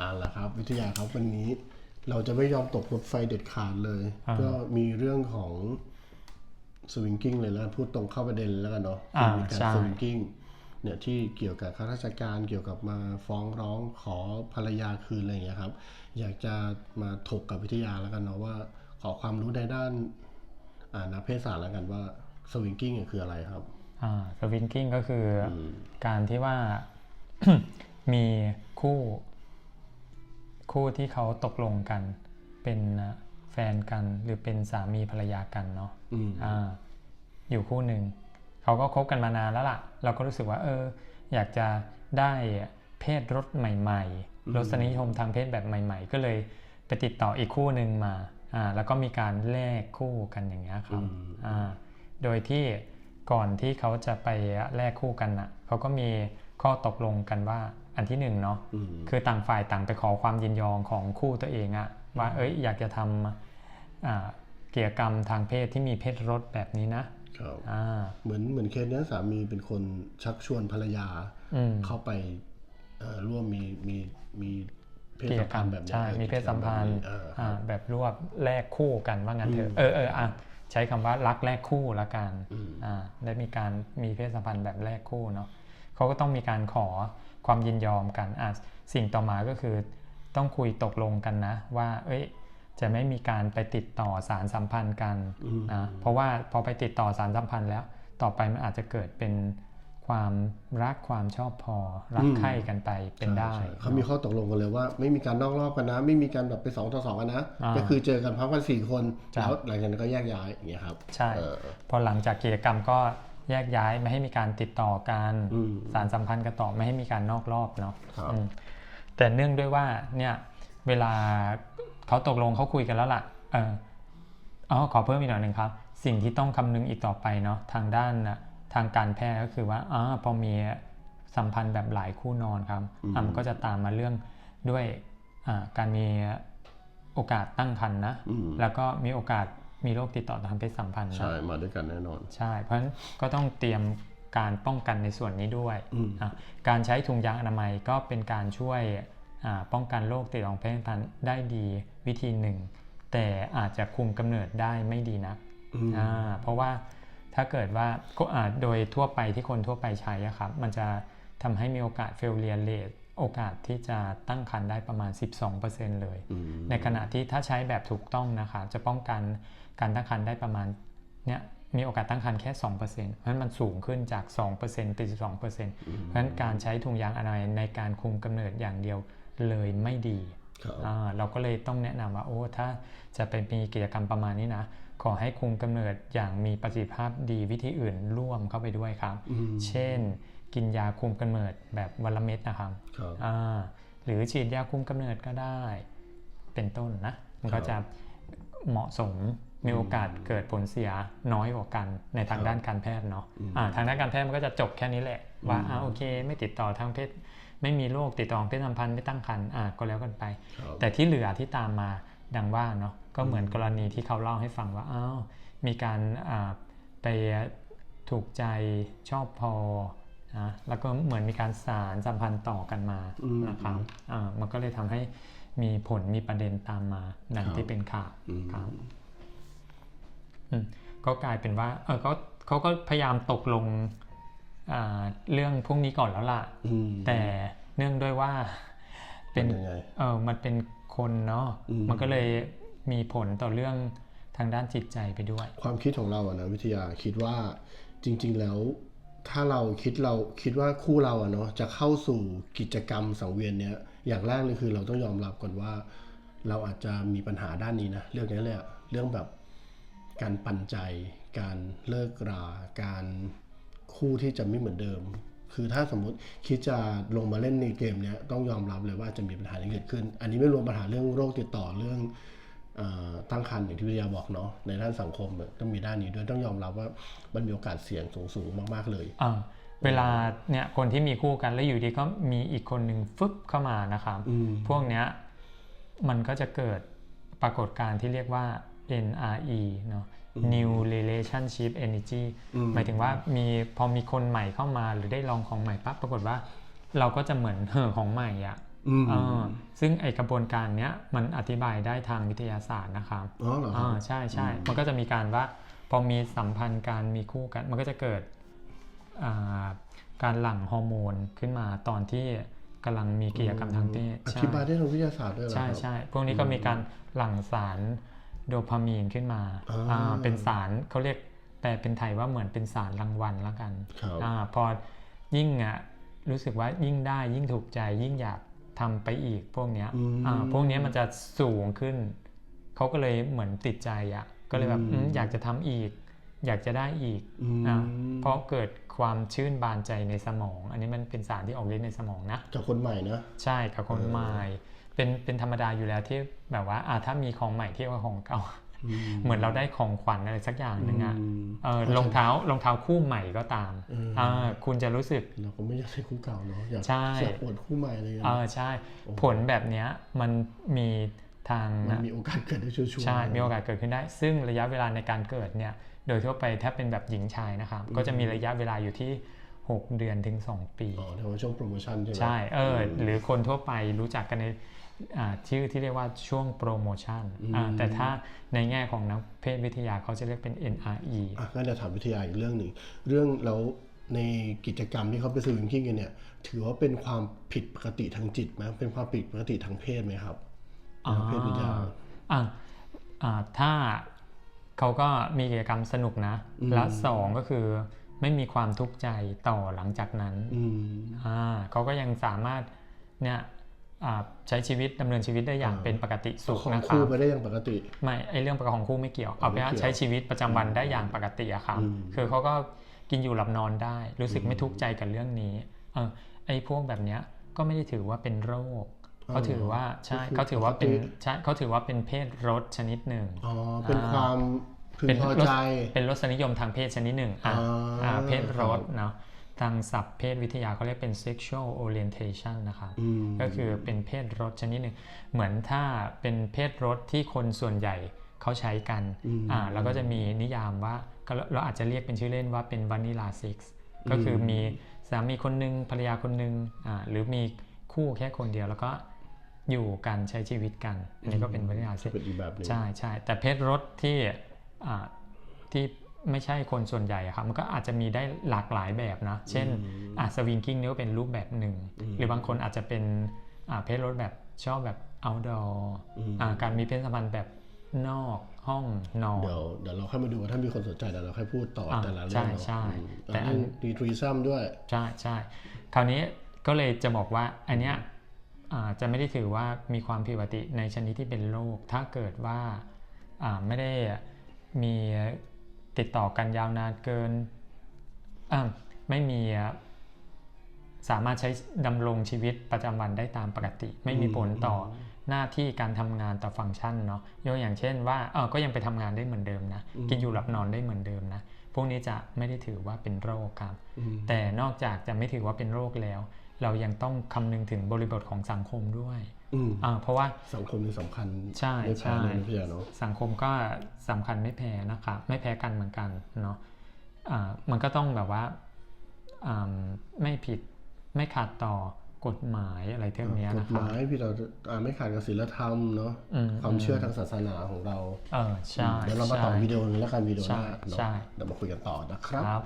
อ่าละครับ วิทยาครับวันนี้เราจะไม่ยอมตกรถไฟเด็ดขาดเลย อ่าก็มีเรื่องของสวิงกิ้งเลยแล้วพูดตรงเข้าประเด็นแล้วกันเนาะอ่ามีการใช่ สวิงกิ้งเนี่ยที่เกี่ยวกับข้าราชการเกี่ยวกับมาฟ้องร้องขอภรรยาคืนอะไรอย่างเงี้ยครับ อยากจะมาถกกับวิทยาแล้วกันเนาะว่าขอความรู้ในด้านอ่านักเพศศาสตร์แล้วกันว่าสวิงกิ้งคืออะไรครับ อ่าสวิงกิ้งก็คืออการที่ว่า มีคู่ คู่ที่เขาตกลงกัน เป็นแฟนกันหรือเป็นสามีภรรยากันเนาะอืมอ่าอยู่คู่หนึ่งเขาก็คบกันมานานแล้วล่ะ เราก็รู้สึกว่า เออ อยากจะได้เพศรถใหม่ๆรสนิยมทางเพศแบบใหม่ ๆ ก็เลยไปติดต่ออีกคู่หนึ่งมาอ่าแล้วก็มีการแลกคู่กันอย่างเงี้ยครับอืมอ่าโดยที่ก่อนที่เขาจะไปแลกคู่กันน่ะเขาก็มีข้อตกลงกันว่า อันที่หนึ่งเนาะอืมคือต่างฝ่ายต่างไปขอความยินยอมของคู่ตัวเองอะว่าเอ้ยอยากจะทำอ่ากิจกรรมทางเพศที่มีเพศรสแบบนี้นะครับอ่าเหมือนเหมือนเคสเนี้ยสามีเป็นคนชักชวนภรรยาอืมเข้าไปเอ่อร่วมมีมีมีเพศกิจสัมกรพัรนมธ์แบบนี้ใช่ออมีเพศสัมพันธ์เออคอ่ารับแบบรวบแลกคู่กันว่างั้นเถอะเออเอออะใช้คำว่ารักแลกคู่ละกันอืมอ่าได้มีการมีเพศสัมพันธ์แบบแลกคู่เนาะ เขาก็ต้องมีการขอความยินยอมกันอะสิ่งต่อมาก็คือ ต้องคุยตกลงกันนะ ว่า เอ้ย จะไม่มีการไปติดต่อสารสัมพันธ์กันอืมนะ เพราะว่าพอไปติดต่อสารสัมพันธ์แล้ว ต่อไปมันอาจจะเกิดเป็นความรักความชอบพอ รักใคร่กันไปเป็นได้ใช่เขามีข้อตกลงกันเลยว่า ไม่มีการนอกรอบกันนะ ไม่มีการแบบไปสองต่อสองกันนะอ่าก็คือเจอกันพร้อมกันสี่คนจ้ะแล้วหลังจากนั้นก็แยกย้ายอย่างเงี้ยครับ ใช่เออพอหลังจากกิจกรรมก็ แยกย้ายไม่ให้มีการติดต่อกันอืมสารสัมพันธ์กันต่อไม่ให้มีการนอกรอบเนาะครับอืมแต่เนื่องด้วยว่าเนี่ยเวลาเขาตกลงเขาคุยกันแล้วล่ะเอออ๋อขอเพิ่มอีกหน่อยหนึ่งครับ สิ่งที่ต้องคำนึงอีกต่อไปเนาะทางด้านน่ะทางการแพทย์ก็คือว่าอ๋อพอมีสัมพันธ์แบบหลายคู่นอนครับอืมอะมันก็จะตามมาเรื่องด้วยอ่าการมีโอกาสตั้งครรภ์นะอืมแล้วก็มีโอกาส มีโรคติดต่อทางเพศสัมพันธ์นะใช่มาด้วยกันแน่นอน ใช่ เพราะฉะนั้นก็ต้องเตรียมการป้องกันในส่วนนี้ด้วยอืมอะการใช้ถุงยางอนามัยก็เป็นการช่วยอ่าป้องกันโรคติดต่อทางเพศสัมพันธ์ได้ดีวิธีหนึ่ง แต่อาจจะคุมกำเนิดได้ไม่ดีนักอืมอ่าเพราะว่าถ้าเกิดว่าก็อ่าโดยทั่วไปที่คนทั่วไปใช้อะครับ มันจะทำให้มีโอกาส failure rate โอกาสที่จะตั้งครรภ์ได้ประมาณ 12%เลยอืมในขณะที่ถ้าใช้แบบถูกต้องนะคะ จะป้องกันการตั้งครรภ์ได้ประมาณเนี่ยมีโอกาสตั้งครรภ์แค่ 2%เพราะฉะนั้นมันสูงขึ้นจาก 2%เป็น12%เพราะฉะนั้นการใช้ถุงยางอนามัยในการคุมกำเนิดอย่างเดียวเลยไม่ดีครับอ่าเราก็เลยต้องแนะนำว่าโอ้ถ้าจะไปมีกิจกรรมประมาณนี้นะ ขอให้คุมกำเนิดอย่างมีประสิทธิภาพดีวิธีอื่นร่วมเข้าไปด้วยครับอืมเช่น กินยาคุมกำเนิดแบบวันละเม็ดนะครับครับอ่าหรือฉีดยาคุมกำเนิดก็ได้ เป็นต้นนะมันก็ครับจะเหมาะสมมีโอกาสเกิดผลเสียน้อยกว่ากันในทางครับด้านการแพทย์เนาะอืมอ่าทางด้านการแพทย์มันก็จะจบแค่นี้แหละ ว่าอืมอ่าโอเค ไม่ติดต่อทางเพศ ไม่มีโรคติดต่อทางเพศสัมพันธ์ไม่ตั้งครรภ์อ่าก็แล้วกันไปครับแต่ที่เหลือที่ตามมาดังว่าเนาะก็เหมือนกรณีที่เขาเล่าให้ฟังว่าอ้าวมีการอ่าไปถูกใจชอบพอ นะแล้วก็เหมือนมีการสารสัมพันธ์ต่อกันมาอืมนะครับอ่ามันก็เลยทำให้มีผลมีประเด็นตามมาดังครับที่เป็นข่าวอืมครับอืมก็กลายเป็นว่าเออเขาเขาก็พยายามตกลงอ่าเรื่องพวกนี้ก่อนแล้วล่ะอืมแต่เนื่องด้วยว่าเป็นเป็นยังไงเออมันเป็นคนเนาะอืมมันก็เลยมีผลต่อเรื่องทางด้านจิตใจไปด้วย ความคิดของเราอะนะวิทยาคิดว่าจริง ๆ แล้ว ถ้าเราคิดเราคิดว่าคู่เราอะเนาะจะเข้าสู่กิจกรรมสังเวียนเนี้ยอย่างแรกเลยคือเราต้องยอมรับก่อนว่า เราอาจจะมีปัญหาด้านนี้นะเรื่องนี้เลยอะเรื่องแบบการปันใจ การเลิกราการคู่ที่จะไม่เหมือนเดิม คือถ้าสมมติคิดจะลงมาเล่นในเกมเนี้ยต้องยอมรับเลยว่าจะมีปัญหาที่เกิดขึ้น อันนี้ไม่รวมปัญหาเรื่องโรคติดต่อเรื่อง ตั้งครรภ์อย่างที่วิทยาบอกเนาะในด้านสังคมเนี่ยต้องมีด้านนี้ด้วยต้องยอมรับว่ามันมีโอกาสเสี่ยงสูงๆมากๆเลยอ่าเวลาเนี่ยคนที่มีคู่กันแล้วอยู่ดีก็มีอีกคนหนึ่งฟึบเข้ามานะครับอืมพวกเนี้ยมันก็จะเกิดปรากฏการณ์ที่เรียกว่า NRE เนาะ New Relationship Energy อืมหมายถึงว่ามีพอมีคนใหม่เข้ามาหรือได้ลองของใหม่ปั๊บปรากฏว่า เราก็จะเหมือนเห่อของใหม่อะอืมเออ ซึ่งไอกระบวนการเนี้ยมันอธิบายได้ทางวิทยาศาสตร์นะครับอ๋อเหรอคอ่ารับใช่ใช่มันก็จะมีการว่าพอมีสัมพันธ์การมีคู่กัน มันก็จะเกิดอ่าการหลั่งฮอร์โมนขึ้นมาตอนที่กำลังมีกิจกรรมทางเพศอใช่ธิบายได้ทางวิทยาศาสตร์ด้วยเหรอใช่ครับใช่พวกนี้ก็มีการหลั่งสารโดพามีนขึ้นมาอ่าอ่าเป็นสารเขาเรียกแต่เป็นไทยว่าเหมือนเป็นสารรางวัลแล้วกันครับอาพอยิ่งอะรู้สึกว่ายิ่งได้ยิ่งถูกใจยิ่งอยาก ทำไปอีกพวกเนี้ยอืมอ่าพวกเนี้ยมันจะสูงขึ้น เขาก็เลยเหมือนติดใจอะ ก็เลยแบบอืมอืมอยากจะทำอีก อยากจะได้อีกอืมอ่าเพราะเกิดความชื่นบานใจในสมอง อันนี้มันเป็นสารที่ออกฤทธิ์ในสมองนะจากคนใหม่นะ ใช่กับคนเออใหม่ เป็นเป็นธรรมดาอยู่แล้วที่แบบว่าอ่าถ้ามีของใหม่เทียบกับของเก่า เหมือนเราได้ของขวัญอะไรสักอย่างหนึ่งอะมเออรองเท้ารองเท้าคู่ใหม่ก็ตามเอออ่่าคุณจะรู้สึกเราก็ไม่อยากใช้คู่เก่าเนาะอยากใช่อยากอวดคู่ใหม่เลยเออใช่ ผลแบบเนี้ยมันมีทางมันมีโอกาสเกิดได้ชัวร์ๆใช่ มีโอกาสเกิดขึ้นได้ ซึ่งระยะเวลาในการเกิดเนี่ย โดยทั่วไปถ้าเป็นแบบหญิงชายนะครับ ก็จะมีระยะเวลาอยู่ที่ 6 เดือนถึง 2 ปี อ๋อในวันช่วงโปรโมชั่นใช่ไหมใช่ เออ หรือคนทั่วไปรู้จักกันในอ่า ชื่อที่เรียกว่าช่วงโปรโมชั่นอ่าแต่ถ้าในแง่ของนักเพศวิทยาเขาจะเรียกเป็น NRE อะงั้นเดี๋ยวถามวิทยาอีกเรื่องหนึ่งเรื่องแล้วในกิจกรรมที่เขาไปสวิงกิ้งกันเนี่ย ถือว่าเป็นความผิดปกติทางจิตไหมเป็นความผิดปกติทางเพศไหมครับอ่าทางเพศวิทยาอะอ่าถ้าเขาก็มีกิจกรรมสนุกนะอืมและสองก็คือไม่มีความทุกข์ใจต่อหลังจากนั้นอืมอ่าเขาก็ยังสามารถเนี่ยอ่า ใช้ชีวิตดำเนินชีวิตได้อย่างอ่าเป็นปกติสุขของนะครัคู่บไปได้อย่างปกติ ไม่ไอเรื่องประกอบของคู่ไม่เกี่ยวเอาเป็นว่าไม่เกี่ยวใช้ชีวิตประจำวันได้อย่างปกติอะครับอืมคือเขาก็กินอยู่หลับนอนได้ รู้สึกไม่ทุกข์ใจกับเรื่องนี้เออไอพวกแบบเนี้ยก็ไม่ได้ถือว่าเป็นโรคเขาถือว่าใช่เขาถือว่าเป็นใช่เขาถือว่าเป็นเพศรสชนิดหนึ่งอ๋อเป็นความพึงเป็นพอรสใจเป็นรสนิยมทางเพศชนิดหนึ่งอะอ่าอ่าเพศรสเนาะ ทางศัพท์เพศวิทยาเขาเรียกเป็น sexual orientation นะครับอืมก็คือเป็นเพศรสชนิดหนึ่งเหมือนถ้าเป็นเพศรสที่คนส่วนใหญ่เขาใช้กันอืมอ่าแล้วก็จะมีนิยามว่าก็เราอาจจะเรียกเป็นชื่อเล่นว่าเป็นวานิลาเซ็กซ์ก็คือมีสามีคนหนึ่งภรรยาคนหนึ่งอ่าหรือมีคู่แค่คนเดียวแล้วก็อยู่กันใช้ชีวิตกันอันนี้ก็เป็นวานิลาเซ็กซ์เป็นอีกแบบหนึงใช่ใช่แต่เพศรถที่อ่าที่ ไม่ใช่คนส่วนใหญ่อะครับมันก็อาจจะมีได้หลากหลายแบบนะ เช่นอะสวิงกิ้งนี่ก็เป็นรูปแบบหนึ่ง หรือบางคนอาจจะเป็นอ่าเพศรถแบบชอบแบบ outdoor อ่าการมีเพศสัมพันธ์แบบนอกห้องนอนเดี๋ยวเดี๋ยวเราค่อยมาดูว่าถ้ามีคนสนใจเดี๋ยวเราค่อยพูดต่ออ่าแต่ละเรื่ใช่องเนาะใช่อืมแต่อันเรื่องดีทรีซัมด้วยใช่ใช่คราวนี้ก็เลยจะบอกว่าอันเนี้ยอ่าจะไม่ได้ถือว่ามีความผิดปกติในชนิดที่เป็นโรคถ้าเกิดว่าอ่าไม่ได้มี ติดต่อกันยาวนานเกินอ่าไม่มีสามารถใช้ดำรงชีวิตประจำวันได้ตามปกติ ไม่มีผลต่อหน้าที่การทำงานต่อฟังก์ชันเนาะยกอย่างเช่นว่าเออก็ยังไปทำงานได้เหมือนเดิมนะ กินอยู่หลับนอนได้เหมือนเดิมนะ พวกนี้จะไม่ได้ถือว่าเป็นโรคครับอืมแต่นอกจากจะไม่ถือว่าเป็นโรคแล้ว เรายังต้องคำนึงถึงบริบทของสังคมด้วยอืมอ่าเพราะว่าสังคมนี่สำคัญใช่ไม่แพ้ใช่เลยนะพี่อาเนาะสังคมก็สำคัญไม่แพ้นะครับไม่แพ้กันเหมือนกันเนาะอ่ามันก็ต้องแบบว่าอ่าไม่ผิดไม่ขัดต่อกฎหมายอะไรเท่านี้กนะฎคหรับมายพี่เราอ่าไม่ขาดกับศีลธรรมเนาะอืมความเชื่อทางศาสนาของเรา เออใช่เดี๋ยวเรามาต่อใช่วิดีโอนึงแล้วกันวิดีโอหน้าใช่เนาะใช่เดี๋ยวมาคุยกันต่อนะครับครับ